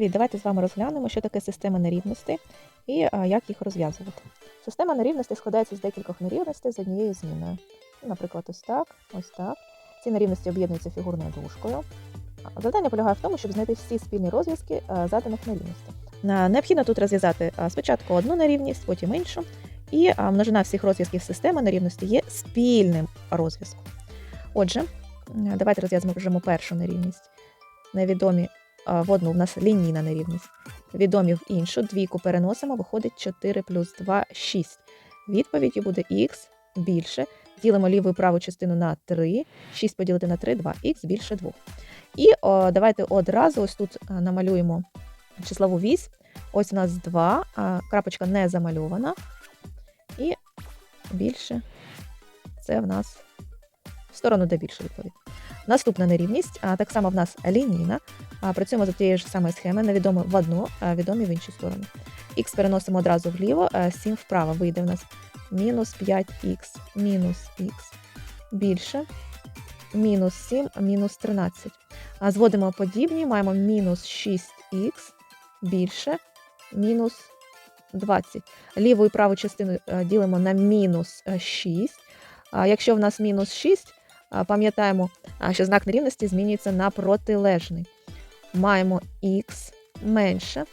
Давайте з вами розглянемо, що таке система нерівностей і а, як їх розв'язувати. Система нерівностей складається з декількох нерівностей з однією зміною. Ну, Наприклад, ось так, ось так. Ці нерівності об'єднуються фігурною дужкою. Завдання полягає в тому, щоб знайти всі спільні розв'язки заданих нерівностей. Необхідно тут розв'язати спочатку одну нерівність, потім іншу. І множина всіх розв'язків системи нерівності є спільним розв'язком. Отже, давайте розв'яжемо першу нерівність. Невідомі в одну в нас лінійна нерівність. Відомі в іншу двійку переносимо, виходить 4 плюс 2 6. Відповіддю буде х більше. Ділимо ліву і праву частину на 3. 6 поділити на 3, 2. х більше 2. І о, давайте одразу ось тут намалюємо числову вісь. Ось у нас 2, а крапочка не замальована. І більше це в нас в сторону, де більше відповідь. Наступна нерівність, а, так само в нас лінійна. Працюємо за тією ж самою схемою, невідомо в одну, а відомі в іншу сторону. Х переносимо одразу вліво, 7 вправо. Вийде в нас мінус 5х мінус х більше, мінус 7, мінус 13. Зводимо подібні, маємо мінус 6х більше, мінус 20. Ліву і праву частину е, ділимо на мінус е, 6. Якщо в нас мінус 6, пам'ятаємо, що знак нерівності змінюється на протилежний. Маємо х менше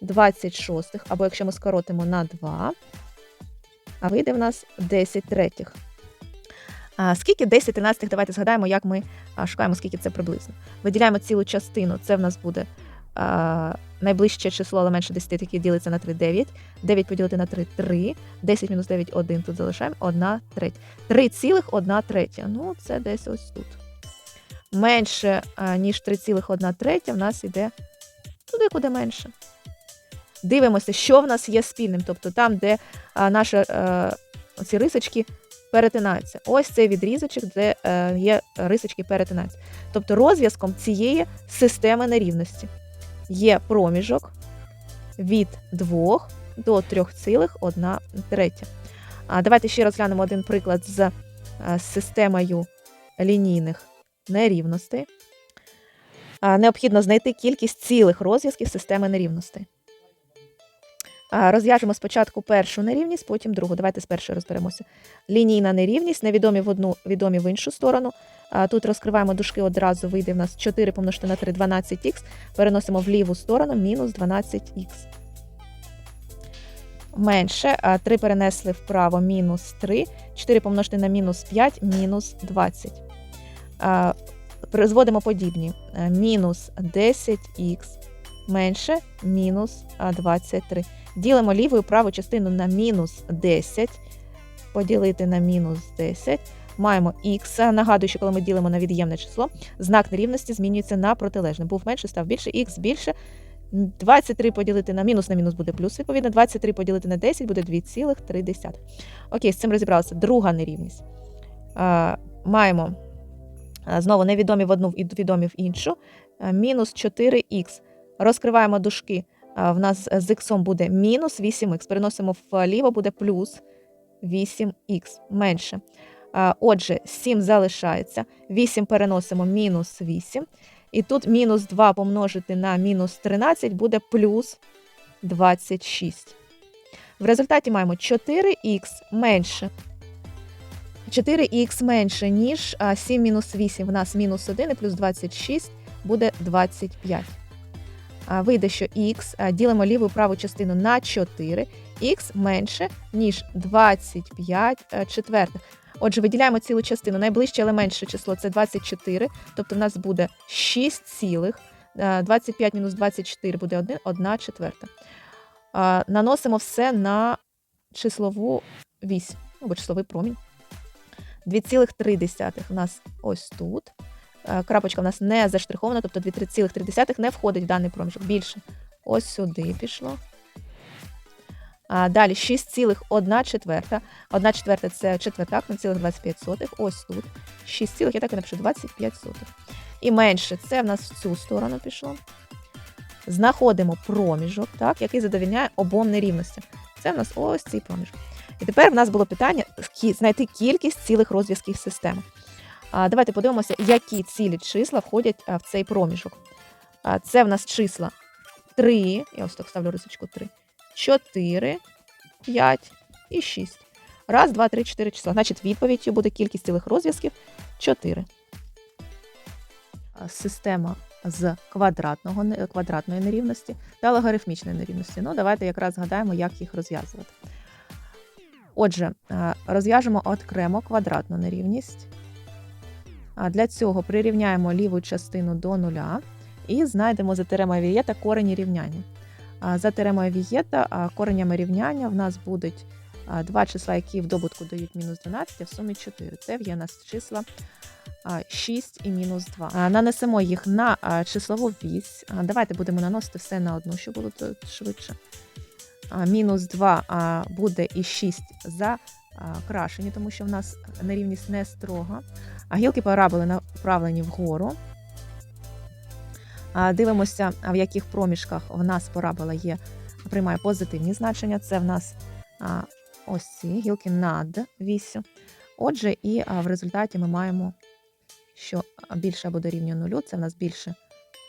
26, або якщо ми скоротимо на 2, а вийде в нас 10 третіх. А, скільки 10 тринадцятих? Давайте згадаємо, як ми шукаємо, скільки це приблизно. Виділяємо цілу частину, це в нас буде а, найближче число, але менше 10, яке ділиться на 3, 9. 9 поділити на 3 3. 10 мінус 9 1. Тут залишаємо 1 третя. 3,1 третя. Ну, це десь ось тут. Менше, ніж 3,1 третя в нас йде туди, куди менше. Дивимося, що в нас є спільним, тобто там, де а, наші е, ці рисочки перетинаються. Ось цей відрізочок, де е, є рисочки перетинаються. Тобто розв'язком цієї системи нерівності є проміжок від 2 до 3,1 третя. А давайте ще розглянемо один приклад з е, системою лінійних нерівностей. Необхідно знайти кількість цілих розв'язків системи нерівностей. Розв'яжемо спочатку першу нерівність, потім другу. Давайте з першої розберемося. Лінійна нерівність, невідомі в одну, відомі в іншу сторону. Тут розкриваємо дужки одразу, вийде в нас 4 помножити на 3, 12х. Переносимо в ліву сторону, мінус 12х. Менше, 3 перенесли вправо, мінус 3. 4 помножити на мінус 5, мінус 20. А, Призводимо подібні. Мінус 10х менше мінус 23. Ділимо ліву і праву частину на мінус 10, поділити на мінус 10. Маємо х. Нагадую, що коли ми ділимо на від'ємне число, знак нерівності змінюється на протилежне. Був менше, став більше, х більше. 23 поділити на мінус на мінус буде плюс, відповідно, 23 поділити на 10 буде 2,3. Окей, з цим розібралися. Друга нерівність. Маємо знову невідомі в одну відомі в іншу. Мінус 4х. Розкриваємо дужки. А, В нас з х буде мінус 8х. Переносимо вліво, буде плюс 8х менше. Отже, 7 залишається. 8 переносимо мінус 8. І тут мінус 2 помножити на мінус 13 буде плюс 26. В результаті маємо 4х менше. 4х менше, ніж 7 мінус 8. В нас мінус 1 і плюс 26 буде 25. Вийде, що х ділимо ліву і праву частину на 4, х менше, ніж 25 а, четвертих. Отже, виділяємо цілу частину. Найближче, але менше число це 24, тобто в нас буде 6 цілих. 25 мінус 24 буде 1, 1 четверта. Наносимо все на числову вісь, ну, або числовий промінь. 2,3 в нас ось тут. Е, Крапочка в нас не заштрихована, тобто 2,3 не входить в даний проміжок. Більше ось сюди пішло. А далі 6,1 четверта. 1 четверта це четвертак, 0,25. Ось тут. 6, я так і напишу 25 сотих. І менше це в нас в цю сторону пішло. Знаходимо проміжок, так, який задовільняє обом нерівностям. Це в нас ось цей проміжок. І тепер в нас було питання знайти кількість цілих розв'язків системи. Давайте подивимося, які цілі числа входять в цей проміжок. Це в нас числа 3, я ось так ставлю рисочку 3, 4, 5 і 6. Раз, два, три, чотири числа. Значить, відповіддю буде кількість цілих розв'язків 4. Система з квадратного, квадратної нерівності та логарифмічної нерівності. Ну, давайте якраз згадаємо, як їх розв'язувати. Отже, е, розв'яжемо окремо квадратну нерівність. Для цього прирівняємо ліву частину до нуля і знайдемо за теремою Вієта корені рівняння. За теремою Вієта коренями рівняння в нас будуть два числа, які в добутку дають мінус 12, а в сумі 4. Це є в нас числа 6 і мінус 2. Нанесемо їх на числову вісь. Давайте будемо наносити все на одну, щоб було швидше. Мінус 2 буде і 6 закрашені, тому що в нас нерівність не строга. А гілки параболи направлені вгору. Дивимося, в яких проміжках в нас парабола є, приймає позитивні значення. Це в нас ось ці гілки над вісю. Отже, і в результаті ми маємо, що більше або дорівнює нулю, це в нас більше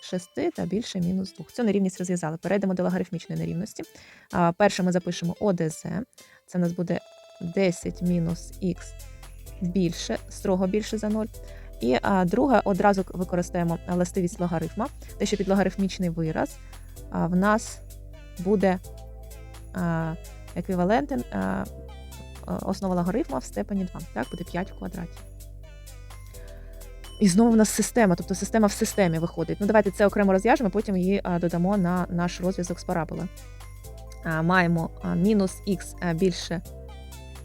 6 та більше мінус 2. Цю нерівність розв'язали. Перейдемо до логарифмічної нерівності. Перше ми запишемо ОДЗ. Це в нас буде 10 мінус х більше, строго більше за 0. І друге, одразу використаємо властивість логарифма, те, що під логарифмічний вираз в нас буде еквівалентен основа логарифма в степені 2. Так, буде 5 в квадраті. І знову в нас система, тобто система в системі виходить. Ну, давайте це окремо розв'яжемо, потім її додамо на наш розв'язок з параболи. Маємо мінус х більше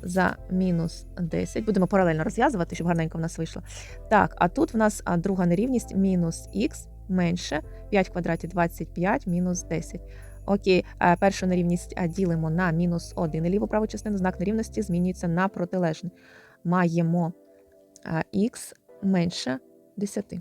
за мінус 10. Будемо паралельно розв'язувати, щоб гарненько в нас вийшло. Так, а тут в нас друга нерівність мінус х менше 5 в квадраті 25 мінус 10. Окей, першу нерівність ділимо на мінус 1 і ліву праву частину, знак нерівності змінюється на протилежний. Маємо х менше 10.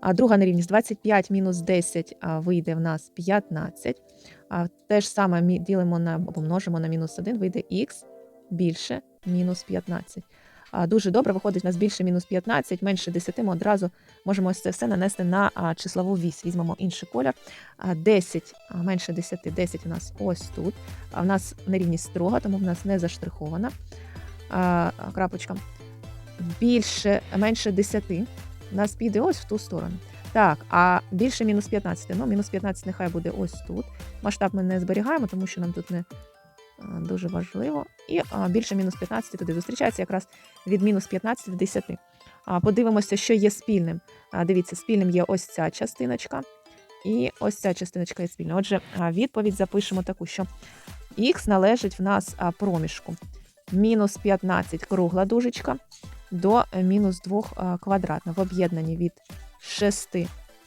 А друга нерівність 25 мінус 10 а, вийде в нас 15. А, те ж саме мі- ділимо на або множимо на мінус 1, вийде х більше мінус 15. А, Дуже добре, виходить у нас більше мінус 15, менше 10. Ми одразу можемо це все нанести на числову вісь. Візьмемо інший колір. А, 10 а, менше 10, 10 у нас ось тут. А в нас нерівність строга, тому в нас не заштрихована крапочка. Більше, менше 10 у нас піде ось в ту сторону. Так, а більше мінус 15. Ну, мінус 15 нехай буде ось тут. Масштаб ми не зберігаємо, тому що нам тут не дуже важливо. І більше мінус 15 туди зустрічається якраз від мінус 15 до 10. А, Подивимося, що є спільним. Дивіться, спільним є ось ця частиночка. І ось ця частиночка є спільна. Отже, відповідь запишемо таку, що х належить в нас проміжку. Мінус 15 кругла дужечка до е, мінус 2 а, квадратна в об'єднанні від 6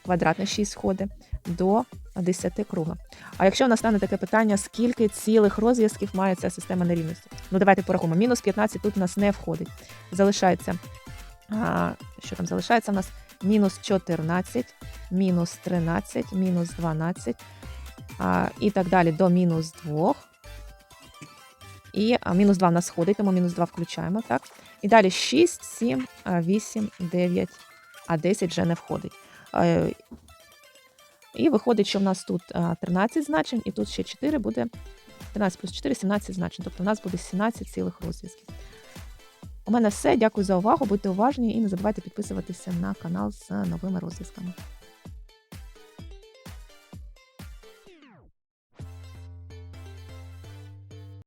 квадратних 6 сходи до 10 кругла. А якщо в нас стане таке питання, скільки цілих розв'язків має ця система нерівності? Ну, давайте порахуємо. Мінус 15 тут у нас не входить. Залишається, а, що там залишається? У нас мінус 14, мінус 13, мінус 12 а, і так далі до мінус 2. І мінус 2 в нас сходить, тому мінус 2 включаємо, так? І далі 6, 7, 8, 9, а 10 вже не входить. І виходить, що в нас тут 13 значень, і тут ще 4 буде 13 плюс 4 17 значень. Тобто у нас буде 17 цілих розв'язків. У мене все. Дякую за увагу. Будьте уважні і не забувайте підписуватися на канал з новими розв'язками.